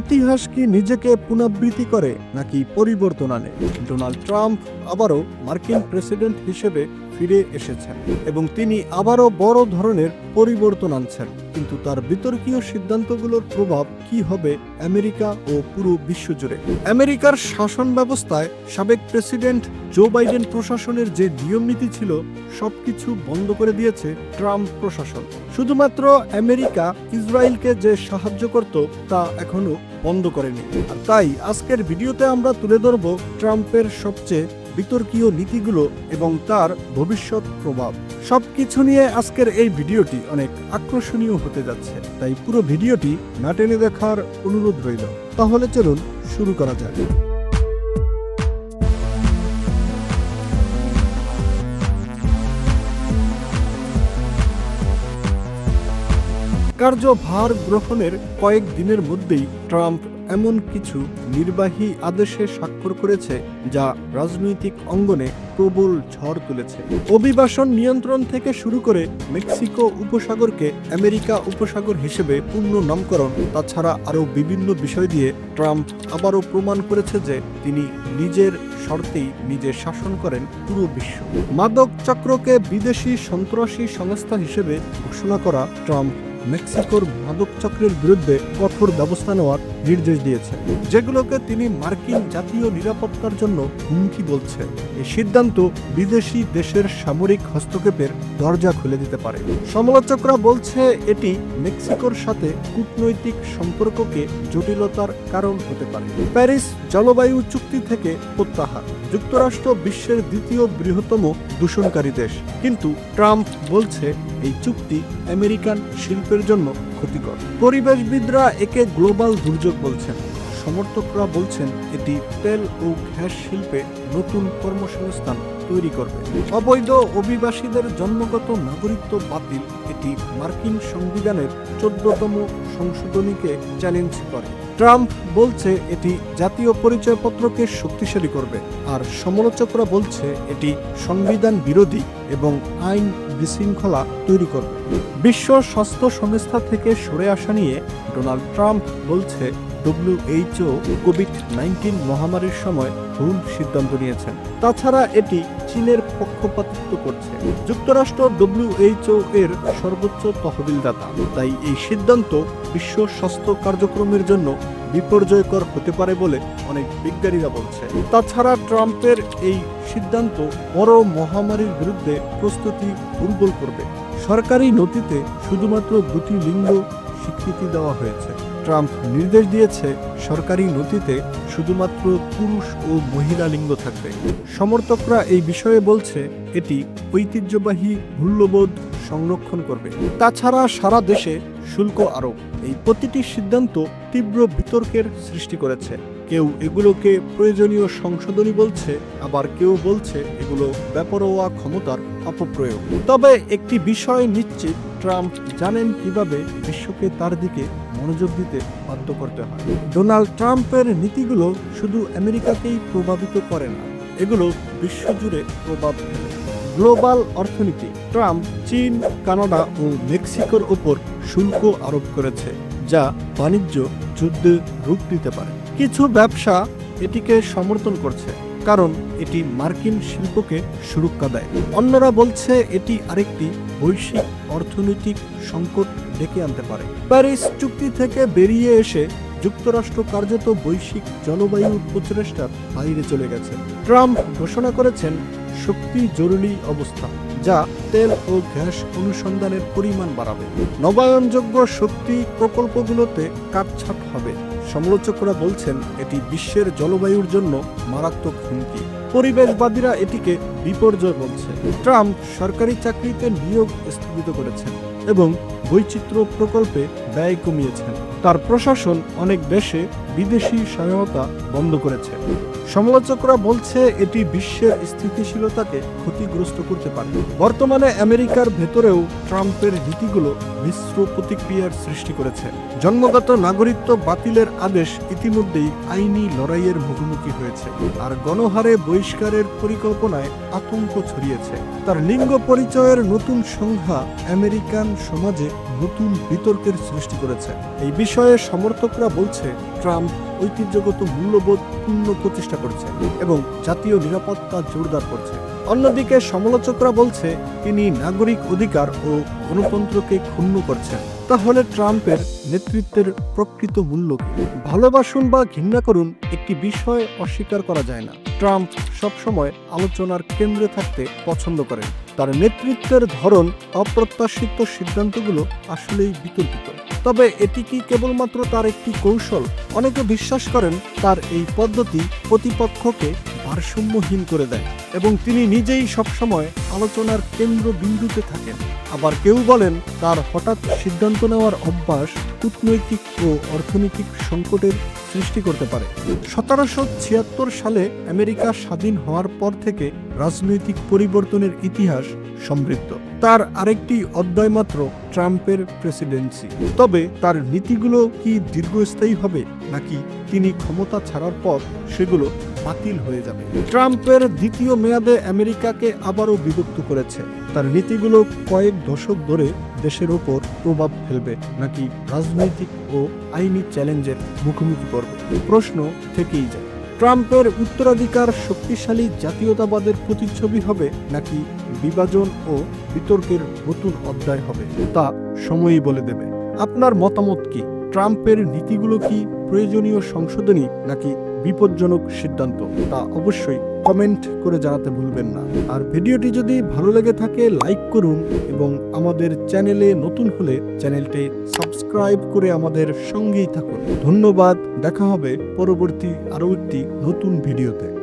ইতিহাস কি নিজেকে পুনরাবৃত্তি করে নাকি পরিবর্তন আনে? ডোনাল্ড ট্রাম্প আবারও মার্কিন প্রেসিডেন্ট হিসেবে ফিরে এসেছেন এবং তিনি আবারও বড় ধরনের পরিবর্তন আনছেন। কিন্তু তার বিতর্কীয় সিদ্ধান্তগুলোর প্রভাব কি হবে আমেরিকা ও পুরো বিশ্বজুড়ে? আমেরিকার শাসন ব্যবস্থায় সাবেক প্রেসিডেন্ট জো বাইডেন প্রশাসনের যে নিয়ম নীতি ছিল, সবকিছু বন্ধ করে দিয়েছে ট্রাম্প প্রশাসন। শুধুমাত্র আমেরিকা ইসরায়েলকে যে সাহায্য করত, তা এখনও বন্ধ করেনি। তাই আজকের ভিডিওতে আমরা তুলে ধরব ট্রাম্পের সবচেয়ে বিতর্কীয় নীতিগুলো এবং তার ভবিষ্যৎ প্রভাব। সবকিছু নিয়ে আজকের এই ভিডিওটি অনেক আকর্ষণীয় হতে যাচ্ছে, তাই পুরো ভিডিওটি না টেনে দেখার অনুরোধ রইল। তাহলে চলুন শুরু করা যাক। কার্যভার গ্রহণের কয়েক দিনের মধ্যেই ট্রাম্প এমন কিছু নির্বাহী আদেশে স্বাক্ষর করেছে যা রাজনৈতিক অঙ্গনে প্রবল ঝড় তুলেছে। অভিবাসন নিয়ন্ত্রণ থেকে শুরু করে মেক্সিকো উপসাগরকে আমেরিকা উপসাগর হিসেবে পূর্ণ নামকরণ, তাছাড়া আরও বিভিন্ন বিষয় দিয়ে ট্রাম্প আবারও প্রমাণ করেছে যে তিনি নিজের শর্তেই নিজে শাসন করেন পুরো বিশ্ব। মাদক চক্রকে বিদেশি সন্ত্রাসী সংস্থা হিসেবে ঘোষণা করা ট্রাম্প মেক্সিকোর মাদক চক্রের বিরুদ্ধে কঠোর ব্যবস্থা নেওয়ার নির্দেশ দিয়েছে, যেগুলোকে তিনি মার্কিন জাতীয় নিরাপত্তার জন্য হুমকি বলছে এই সিদ্ধান্ত বিদেশি দেশের সামরিক হস্তক্ষেপের দরজা খুলে দিতে পারে। সমালোচকরা বলছে, এটি মেক্সিকোর সাথে কূটনৈতিক সম্পর্ককে জটিলতার কারণ হতে পারে। প্যারিস জলবায়ু চুক্তি থেকে প্রত্যাহার। যুক্তরাষ্ট্র বিশ্বের দ্বিতীয় বৃহত্তম দূষণকারী দেশ। কিন্তু ট্রাম্প বলছে এই চুক্তি আমেরিকান শিল্পের জন্য ক্ষতিকর। পরিবেশবিদরা একে গ্লোবাল দুর্যোগ বলছেন। সমর্থকরা বলছেন এটি তেল ও গ্যাস শিল্পে নতুন কর্মসংস্থান তৈরি করবে। অবৈধ অভিবাসীদের জন্মগত নাগরিকত্ব বাতিল, এটি মার্কিন সংবিধানের চোদ্দতম সংশোধনীকে চ্যালেঞ্জ করে। ট্রাম্প বলছে এটি জাতীয় পরিচয়পত্রকে শক্তিশালী করবে, আর সমালোচকরা বলছে এটি সংবিধান বিরোধী এবং আইন বিশৃঙ্খলা তৈরি করবে। বিশ্ব স্বাস্থ্য সংস্থা থেকে সরে আসা নিয়ে ডোনাল্ড ট্রাম্প বলছে ডব্লিউএইচও কোভিড নাইন্টিন মহামারীর সময় ভুল সিদ্ধান্ত নিয়েছেন। তাছাড়া এটি চীনের পক্ষপাতিত্ব করছে। যুক্তরাষ্ট্র ডব্লিউএইচও এর সর্বোচ্চ তহবিলদাতা। তাই এই সিদ্ধান্ত বিশ্ব স্বাস্থ্য কার্যক্রমের জন্য বিপর্যয়কর হতে পারে বলে অনেক বিজ্ঞানীরা বলছে। তাছাড়া ট্রাম্পের এই সিদ্ধান্ত বড় মহামারীর বিরুদ্ধে প্রস্তুতি দুর্বল করবে। সরকারি নথিতে শুধুমাত্র দুটি লিঙ্গ স্বীকৃতি দেওয়া হয়েছে। ট্রাম্প নির্দেশ দিয়েছে সরকারি নথিতে শুধুমাত্র পুরুষ ও মহিলা লিঙ্গ থাকবে। সমর্থকরা এই বিষয়ে বলছে, এটি ঐতিহ্যবাহী মূল্যবোধ সংরক্ষণ করবে। তাছাড়া সারা দেশে শুল্ক আরোপ। এই প্রতিটি সিদ্ধান্ত তীব্র বিতর্কের সৃষ্টি করেছে। কেউ এগুলোকে প্রয়োজনীয় সংশোধনী বলছে, আবার কেউ বলছে এগুলো বেপরোয়া ক্ষমতার অপপ্রয়োগ। তবে একটি বিষয় নিশ্চিত, ট্রাম্প জানেন কীভাবে বিশ্বকে তার দিকে মনোযোগ দিতে বাধ্য করতে হয়। ডোনাল্ড ট্রাম্পের নীতিগুলো শুধু আমেরিকাকেই প্রভাবিত করে না, এগুলো বিশ্বজুড়ে প্রভাব ফেলে। গ্লোবাল অর্থনীতি, ট্রাম্প চীন, কানাডা ও মেক্সিকোর ওপর শুল্ক আরোপ করেছে, যা বাণিজ্য, যুদ্ধে রূপ দিতে পারে। কিছু ব্যবসা এটিকে সমর্থন করছে। কারণ এটি মার্কিন শিল্পকে সুরক্ষা দেয়। অন্যরা বলছে এটি আরেকটি বৈশ্বিক অর্থনৈতিক সংকট ডেকে আনতে পারে। প্যারিস চুক্তি থেকে বেরিয়ে এসে যুক্তরাষ্ট্র কার্যত বৈশ্বিক জলবায়ু প্রচেষ্টার বাইরে চলে গেছে। ট্রাম্প ঘোষণা করেছেন, শক্তি জরুরি অবস্থা, যা তেল ও গ্যাস অনুসন্ধানের পরিমাণ বাড়াবে। নবায়নযোগ্য শক্তি প্রকল্পগুলোতে কাটছাট হবে। সমালোচকরা বলছেন এটি বিশ্বের জলবায়ুর জন্য মারাত্মক হুমকি। পরিবেশবাদীরা এটিকে বিপর্যয় বলছে। ট্রাম্প সরকারি চাকরিতে নিয়োগ স্থগিত করেছেন এবং বৈচিত্র্য প্রকল্পে ব্যয় কমিয়েছেন। তার প্রশাসন অনেক দেশে বিদেশি সহায়তা বন্ধ করেছে। সমালোচকরা বলছে এটি বিশ্বের স্থিতিশীলতাকে ক্ষতিগ্রস্ত করতে পারে। বর্তমানে আমেরিকার ভেতরেও ট্রাম্পের নীতিগুলো মিশ্র প্রতিক্রিয়ার সৃষ্টি করেছে। জন্মগত নাগরিকত্ব বাতিলের আদেশ ইতিমধ্যেই আইনি লড়াইয়ের মুখোমুখি হয়েছে আর গণহারে বহিষ্কারের পরিকল্পনায় আতঙ্ক ছড়িয়েছে। তার লিঙ্গ পরিচয়ের নতুন সংজ্ঞা আমেরিকান সমাজে নতুন বিতর্কের সৃষ্টি করেছে। এই বিষয়ে সমর্থকরা বলছে, ট্রাম্প ঐতিহ্যগত মূল্যবোধ পূর্ণ প্রতিষ্ঠা করছে এবং জাতীয় নিরাপত্তা জোরদার করছে। অন্যদিকে সমালোচকরা বলছে, তিনি নাগরিক অধিকার ও গণতন্ত্রকে ক্ষুণ্ণ করছেন। তাহলে ট্রাম্পের নেতৃত্বের প্রকৃত মূল্য কি? ভালোবাসুন বা ঘৃণা করুন, একটি বিষয় অস্বীকার করা যায় না। ট্রাম্প সবসময় আলোচনার কেন্দ্রে থাকতে পছন্দ করেন। তার নেতৃত্বের ধরন অপ্রত্যাশিত সিদ্ধান্তগুলো আসলেই বিতর্কিত। তবে এটি কি কেবলমাত্র তার একটি কৌশল? অনেকে বিশ্বাস করেন তার এই পদ্ধতি প্রতিপক্ষকে ভারসাম্যহীন করে দেয় এবং তিনি নিজেই সবসময় আলোচনার কেন্দ্রবিন্দুতে থাকেন। আবার কেউ বলেন তার হঠাৎ সিদ্ধান্ত নেওয়ার অভ্যাস কূটনৈতিক ও অর্থনৈতিক সংকটের সৃষ্টি করতে পারে। সতেরোশো ছিয়াত্তর সালে আমেরিকা স্বাধীন হওয়ার পর থেকে রাজনৈতিক পরিবর্তনের ইতিহাস সমৃদ্ধ। তার আরেকটি অধ্যায় মাত্র ট্রাম্পের প্রেসিডেন্সি। তবে তার নীতিগুলো কি দীর্ঘস্থায়ী হবে, নাকি তিনি ক্ষমতা ছাড়ার পর সেগুলো বাতিল হয়ে যাবে? ট্রাম্পের দ্বিতীয় মেয়াদে আমেরিকাকে আবারও বিভক্ত করেছে। তার নীতিগুলো কয়েক দশক ধরে দেশের ওপর প্রভাব ফেলবে, নাকি রাজনৈতিক ও আইনি চ্যালেঞ্জের মুখোমুখি করবে প্রশ্ন থেকেই যায়। ট্রাম্পের উত্তরাধিকার শক্তিশালী জাতীয়তাবাদের প্রতিচ্ছবি হবে নাকি বিভাজন ও বিতর্কের নতুন অধ্যায় হবে, তা সময়ই বলে দেবে। আপনার মতামত কি? ট্রাম্পের নীতিগুলো কি প্রয়োজনীয় সংশোধনী নাকি বিপজ্জনক সিদ্ধান্ত, তা অবশ্যই কমেন্ট করে জানাতে ভুলবেন না। আর ভিডিওটি যদি ভালো লেগে থাকে লাইক করুন এবং আমাদের চ্যানেলে নতুন হলে চ্যানেলটি সাবস্ক্রাইব করে আমাদের সঙ্গেই থাকুন। ধন্যবাদ, দেখা হবে পরবর্তী আরও একটি নতুন ভিডিওতে।